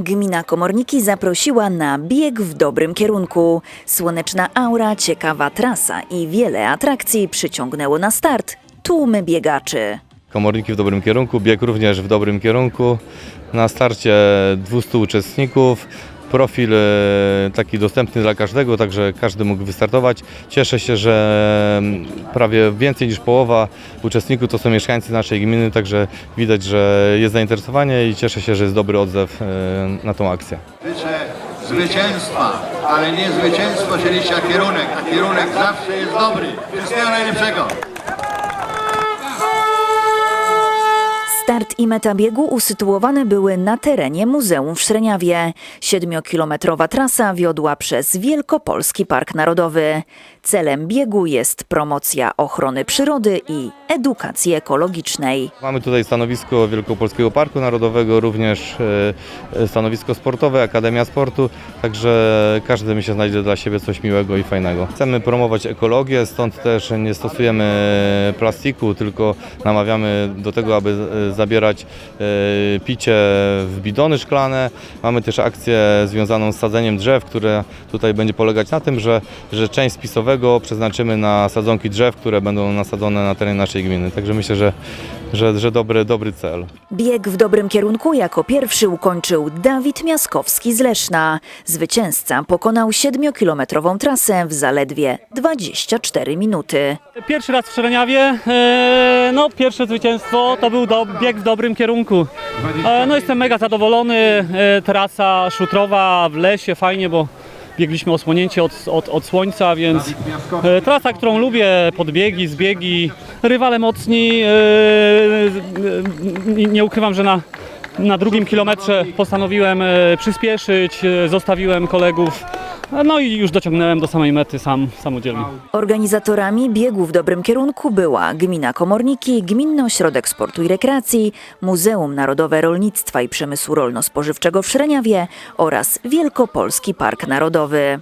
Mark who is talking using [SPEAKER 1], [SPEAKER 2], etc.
[SPEAKER 1] Gmina Komorniki zaprosiła na bieg w dobrym kierunku. Słoneczna aura, ciekawa trasa i wiele atrakcji przyciągnęło na start tłumy biegaczy.
[SPEAKER 2] Komorniki w dobrym kierunku, bieg również w dobrym kierunku. Na starcie 200 uczestników. Profil e, taki dostępny dla każdego, także każdy mógł wystartować. Cieszę się, że mm, prawie więcej niż połowa uczestników to są mieszkańcy naszej gminy, także widać, że jest zainteresowanie i cieszę się, że jest dobry odzew e, na tą akcję.
[SPEAKER 3] Życzę zwycięstwa, ale nie zwycięstwo a kierunek. A kierunek zawsze jest dobry. Wszystkiego najlepszego.
[SPEAKER 1] Start i meta biegu usytuowane były na terenie Muzeum w Szreniawie. Siedmiokilometrowa trasa wiodła przez Wielkopolski Park Narodowy. Celem biegu jest promocja ochrony przyrody i edukacji ekologicznej.
[SPEAKER 2] Mamy tutaj stanowisko Wielkopolskiego Parku Narodowego, również e, stanowisko sportowe, Akademia Sportu, także każdy mi się znajdzie dla siebie coś miłego i fajnego. Chcemy promować ekologię, stąd też nie stosujemy plastiku, tylko namawiamy do tego, aby e, zabierać e, picie w bidony szklane. Mamy też akcję związaną z sadzeniem drzew, które tutaj będzie polegać na tym, że, że część spisowego przeznaczymy na sadzonki drzew, które będą nasadzone na terenie naszej gminy. Także myślę, że, że, że dobry, dobry cel.
[SPEAKER 1] Bieg w dobrym kierunku jako pierwszy ukończył Dawid Miaskowski z Leszna. Zwycięzca pokonał siedmiokilometrową trasę w zaledwie 24 minuty.
[SPEAKER 4] Pierwszy raz w Szereniawie, e, no pierwsze zwycięstwo to był do, bieg w dobrym kierunku. E, no jestem mega zadowolony, e, trasa szutrowa w lesie, fajnie, bo biegliśmy osłonięci od, od, od słońca, więc e, trasa, którą lubię, podbiegi, zbiegi, rywale mocni, nie ukrywam, że na, na drugim kilometrze postanowiłem przyspieszyć, zostawiłem kolegów, no i już dociągnąłem do samej mety sam, samodzielnie.
[SPEAKER 1] Organizatorami biegu w dobrym kierunku była Gmina Komorniki, Gminny Ośrodek Sportu i Rekreacji, Muzeum Narodowe Rolnictwa i Przemysłu Rolno-Spożywczego w Szreniawie oraz Wielkopolski Park Narodowy.